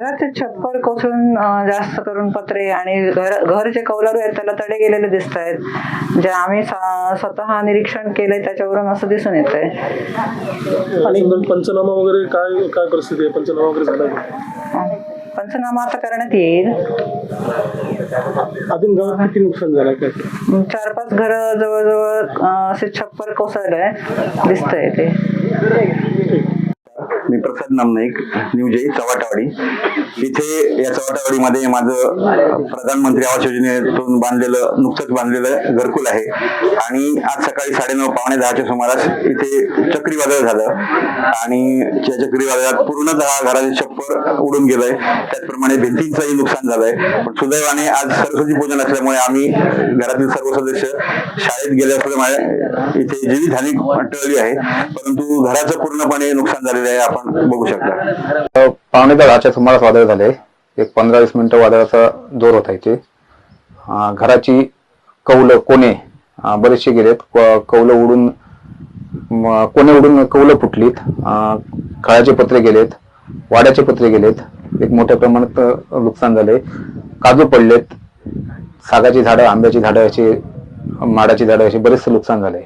घराचे छप्पर कोसळून जास्त करून पत्रे आणि घर घर जे कौलारू आहेत त्याला तडे गेलेले दिसत आहेत. जे आम्ही सा- स्वतः निरीक्षण केलंय त्याच्यावरून असं दिसून येत आहे आणि पंचनामा वगैरे काय काय परिस्थिती आहे? पंचनामा वगैरे झाला? पंचनामा आता करण्यात येईल. अजून गावात किती नुकसान झालं काय? चार पाच घर जवळजवळ असे छप्पर कोसळलंय दिसतंय ते. मी प्रसाद नामनाईक न्यूजई चव्हाटवाडी इथे या चव्हाटवाडीमध्ये माझं प्रधानमंत्री आवास योजनेतून बांधलेलं नुकतंच बांधलेलं घरकुल आहे. आणि आज सकाळी साडेनऊ पावणे दहाच्या सुमारास इथे चक्रीवादळ झालं. आणि त्या चक्रीवादळात पूर्णतः घराचे छप्पर उडून गेलंय. त्याचप्रमाणे भिंतींचंही नुकसान झालंय. पण सुदैवाने आज सरस्वती पूजन असल्यामुळे आम्ही घरातील सर्व सदस्य शाळेत गेले असल्यामुळे इथे जीवितहानी टळली आहे. परंतु घराचं पूर्णपणे नुकसान झालेलं आहे. आपण बघू शकता. पावणे दहाच्या सुमारास वादळ झाले. एक पंधरा वीस मिनिटं वादळाचा जोर होता इथे. घराची कौलं कोणे बरेचसे गेलेत. कौलं उडून कोणे उडून कौलं फुटलीत. अं, खळाचे पत्रे गेलेत. वाड्याचे पत्रे गेलेत. एक मोठ्या प्रमाणात नुकसान झाले काजू पडलेत. सागाची झाडं आंब्याची झाडं अशी माडाची झाडं अशी बरेचसे नुकसान झाले